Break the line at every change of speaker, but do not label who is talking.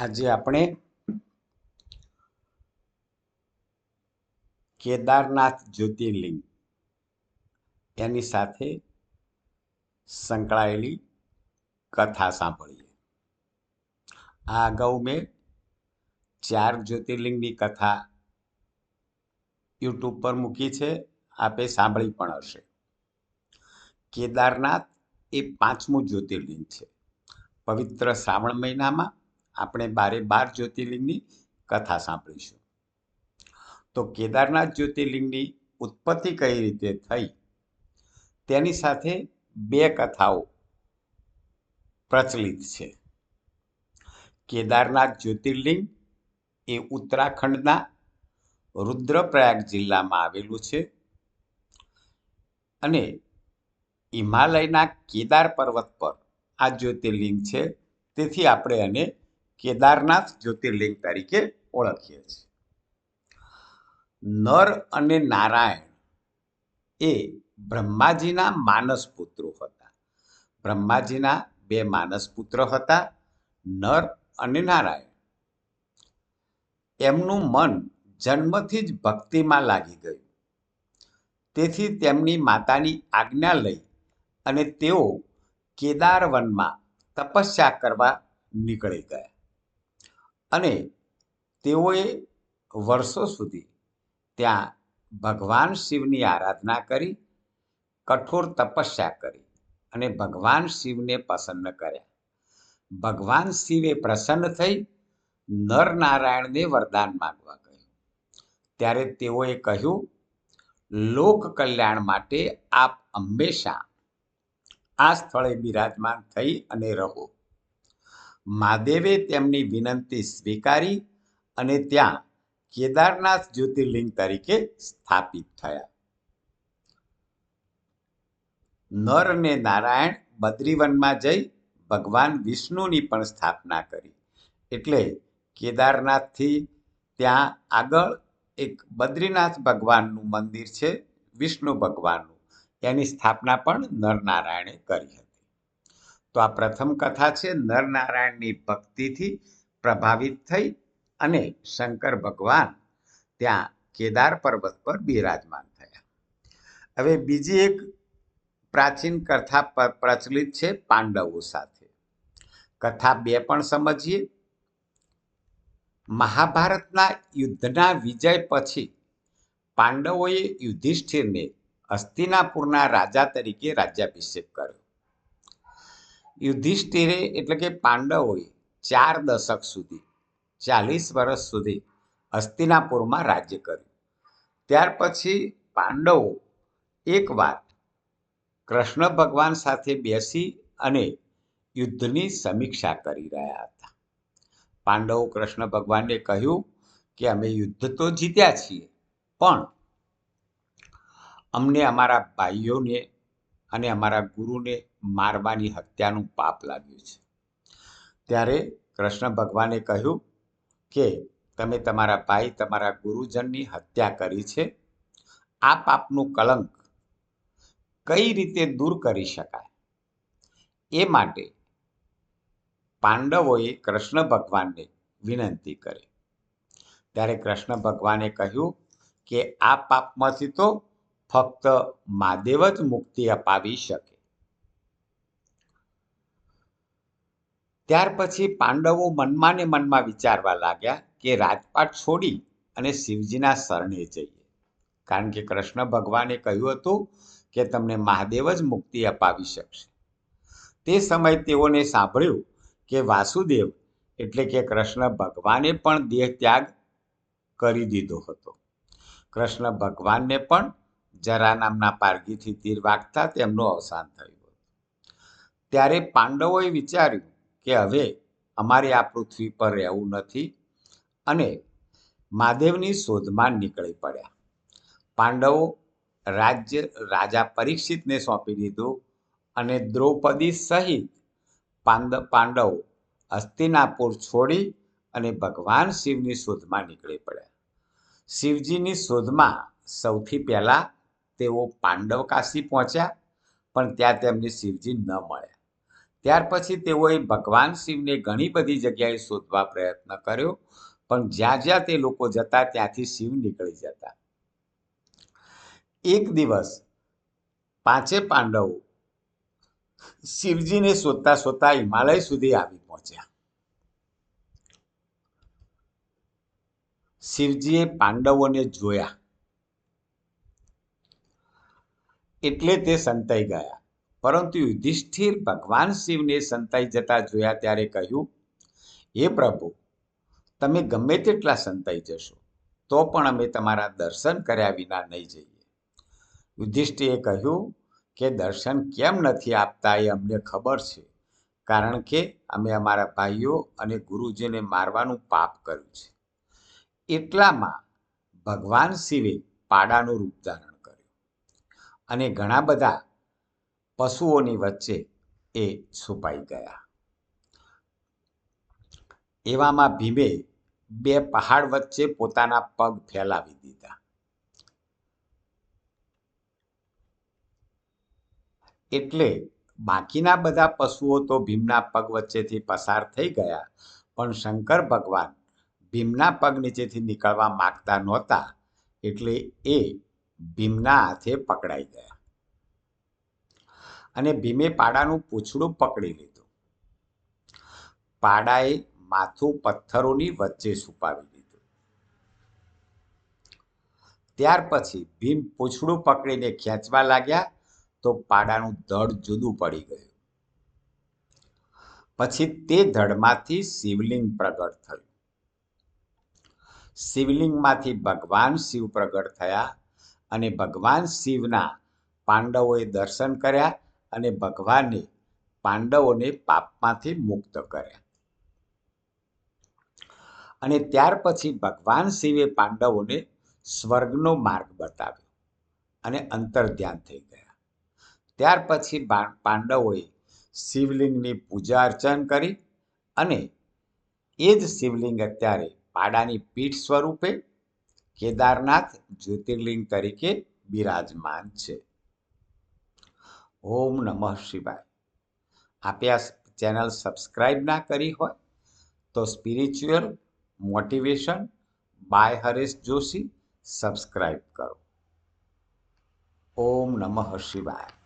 આજે આપણે કેદારનાથ જ્યોતિર્લિંગ એની સાથે સંકળાયેલી કથા સાંભળીએ. આ અગાઉ મેં ચાર જ્યોતિર્લિંગની કથા યુટ્યુબ પર મૂકી છે, આપે સાંભળી પણ હશે. કેદારનાથ એ પાંચમું જ્યોતિર્લિંગ છે. પવિત્ર શ્રાવણ મહિનામાં આપણે બારે બાર જ્યોતિર્લિંગની કથા સાંભળીશું. તો કેદારનાથ જ્યોતિર્લિંગની ઉત્પત્તિ કઈ રીતે થઈ? તેની સાથે બે કથાઓ પ્રચલિત છે. કેદારનાથ જ્યોતિર્લિંગ એ ઉત્તરાખંડના રુદ્રપ્રયાગ જિલ્લામાં આવેલું છે અને હિમાલયના કેદાર પર્વત પર આ જ્યોતિર્લિંગ છે. તેથી આપણે આને કેદારનાથ જ્યોતિર્લિંગ તરીકે ઓળખીએ છીએ. નર અને નારાયણ એ બ્રહ્માજીના માનસ પુત્રો હતા. બ્રહ્માજીના બે માનસ પુત્ર હતા, નર અને નારાયણ. એમનું મન જન્મથી જ ભક્તિમાં લાગી ગયું. તેથી તેમની માતાની આજ્ઞા લઈ અને તેઓ કેદારવનમાં તપસ્યા કરવા નીકળી ગયા. અને તેઓએ વર્ષો સુધી ત્યાં ભગવાન શિવની આરાધના કરી, કઠોર તપસ્યા કરી અને ભગવાન શિવને પ્રસન્ન કર્યા. ભગવાન શિવે પ્રસન્ન થઈ નરનારાયણને વરદાન માગવા કહ્યું ત્યારે તેઓએ કહ્યું, લોક કલ્યાણ માટે આપ હંમેશા આ સ્થળે બિરાજમાન થઈ અને રહો. મહાદેવે તેમની વિનંતી સ્વીકારી અને ત્યાં કેદારનાથ જ્યોતિર્લિંગ તરીકે સ્થાપિત થયા. નર અને નારાયણ બદ્રીવનમાં જઈ ભગવાન વિષ્ણુની પણ સ્થાપના કરી. એટલે કેદારનાથથી ત્યાં આગળ એક બદ્રીનાથ ભગવાનનું મંદિર છે, વિષ્ણુ ભગવાનનું. એની સ્થાપના પણ નરનારાયણે કરી હતી. તો આ પ્રથમ કથા છે, નરનારાયણની ભક્તિથી પ્રભાવિત થઈ અને શંકર ભગવાન ત્યાં કેદાર પર્વત પર બિરાજમાન થયા. હવે બીજી એક પ્રાચીન કથા પ્રચલિત છે પાંડવો સાથે. કથા બે પણ સમજીએ. મહાભારતના યુદ્ધના વિજય પછી પાંડવોએ યુધિષ્ઠિરને હસ્તિનાપુરના રાજા તરીકે રાજ્યાભિષેક કર્યો. યુધિષ્ઠિરે એટલે કે પાંડવોએ ચાર દશક સુધી, ચાલીસ વર્ષ સુધી હસ્તિનાપુરમાં રાજ્ય કર્યું. ત્યાર પછી પાંડવો એકવાર કૃષ્ણ ભગવાન સાથે બેસી અને યુદ્ધની સમીક્ષા કરી રહ્યા હતા. પાંડવો કૃષ્ણ ભગવાનને કહ્યું કે અમે યુદ્ધ તો જીત્યા છીએ, પણ અમને અમારા ભાઈઓને અને અમારા ગુરુને મારવાની હત્યાનું પાપ લાગ્યું છે. ત્યારે કૃષ્ણ ભગવાને કહ્યું કે, તમે તમારા ભાઈ, તમારા ગુરુજનની હત્યા કરી છે. આ પાપનું કલંક કઈ રીતે દૂર કરી શકાય? એ માટે પાંડવોએ કૃષ્ણ ભગવાનને વિનંતી કરી. ત્યારે કૃષ્ણ ભગવાને કહ્યું કે, આ પાપમાંથી તો ફક્ત મહાદેવ જ મુક્તિ અપાવી શકે. ત્યાર પછી પાંડવો મનમાં ને મનમાં વિચારવા લાગ્યા કે રાજપાટ છોડી અને શિવજીના શરણે જઈએ. કારણ કે કૃષ્ણ ભગવાને કહ્યું હતું કે તમને મહાદેવ જ મુક્તિ અપાવી શકશે. તે સમયે તેઓને સાંભળ્યું કે વાસુદેવ એટલે કે કૃષ્ણ ભગવાને પણ દેહ ત્યાગ કરી દીધો હતો. કૃષ્ણ ભગવાનને પણ જરા નામના પારગીથી તીર વાગતા તેમનું અવસાન થયું હતું. ત્યારે પાંડવોએ વિચાર્યું કે હવે અમારે આ પૃથ્વી પર રહેવું નથી અને મહાદેવની શોધમાં નીકળી પડ્યા. પાંડવો રાજ્ય રાજા પરીક્ષિતને સોંપી દીધું અને દ્રૌપદી સહિત પાંડ પાંડવો હસ્તિનાપુર છોડી અને ભગવાન શિવની શોધમાં નીકળી પડ્યા. શિવજીની શોધમાં સૌથી પહેલા તેઓ પાંડવ કાશી પહોંચ્યા, પણ ત્યાં તેમને શિવજી ન મળ્યા. ત્યાર પછી તેઓએ ભગવાન શિવને ઘણી બધી જગ્યાએ શોધવા પ્રયત્ન કર્યો, પણ જ્યાં જ્યાં તે લોકો જતા ત્યાંથી શિવ નીકળી જતા. એક દિવસ પાંચે પાંડવો શિવજીને શોધતા શોધતા હિમાલય સુધી આવી પહોંચ્યા. શિવજીએ પાંડવોને જોયા. એટલે તે સંતાઈ ગયા. પરંતુ યુધિષ્ઠિર ભગવાન શિવને સંતાઈ જતા જોયા ત્યારે કહ્યું, હે પ્રભુ, તમે ગમે તેટલા સંતાઈ જશો, તો પણ અમે તમારા દર્શન કર્યા વિના નહીં જઈએ. યુધિષ્ઠિરે કહ્યું કે, દર્શન કેમ નથી આપતા એ અમને ખબર છે, કારણ કે અમે અમારા ભાઈઓ અને ગુરુજીને મારવાનું પાપ કર્યું છે. એટલામાં ભગવાન શિવે પાડાનું રૂપ ધારણ અને ઘણા બધા પશુઓની વચ્ચે એ છુપાઈ ગયા. એવામાં ભીમે બે પહાડ વચ્ચે પોતાના પગ ફેલાવી દીધા. એટલે બાકીના બધા પશુઓ તો ભીમના પગ વચ્ચેથી પસાર થઈ ગયા, પણ શંકર ભગવાન ભીમના પગ નીચેથી નીકળવા માગતા નહોતા, એટલે એ ભીમના હાથે પકડાઈ ગયા. અને ભીમે પાડાનું પૂછડું પકડી લીધું. પાડાએ માથું પથ્થરોની વચ્ચે છુપાવી દીધું ત્યાર પછી ભીમ પૂછડું પકડીને ખેંચવા લાગ્યા તો પાડાનું ધડ જુદું પડી ગયું. પછી તે ધડમાંથી શિવલિંગ પ્રગટ થયું. શિવલિંગમાંથી ભગવાન શિવ પ્રગટ થયા અને ભગવાન શિવના પાંડવોએ દર્શન કર્યા અને ભગવાને પાંડવોને પાપમાંથી મુક્ત કર્યા. અને ત્યાર પછી ભગવાન શિવે પાંડવોને સ્વર્ગનો માર્ગ બતાવ્યો અને અંતર ધ્યાન થઈ ગયા. ત્યાર પછી પાંડવોએ શિવલિંગની પૂજા અર્ચન કરી અને એ જ શિવલિંગ અત્યારે પાડાની પીઠ સ્વરૂપે કેદારનાથ જ્યોતિર્લિંગ તરીકે બિરાજમાન છે. ઓમ નમઃ શિવાય. આપે આ ચેનલ સબસ્ક્રાઈબ ના કરી હોય તો spiritual motivation by Haresh Joshi subscribe કરો. ઓમ નમઃ શિવાય.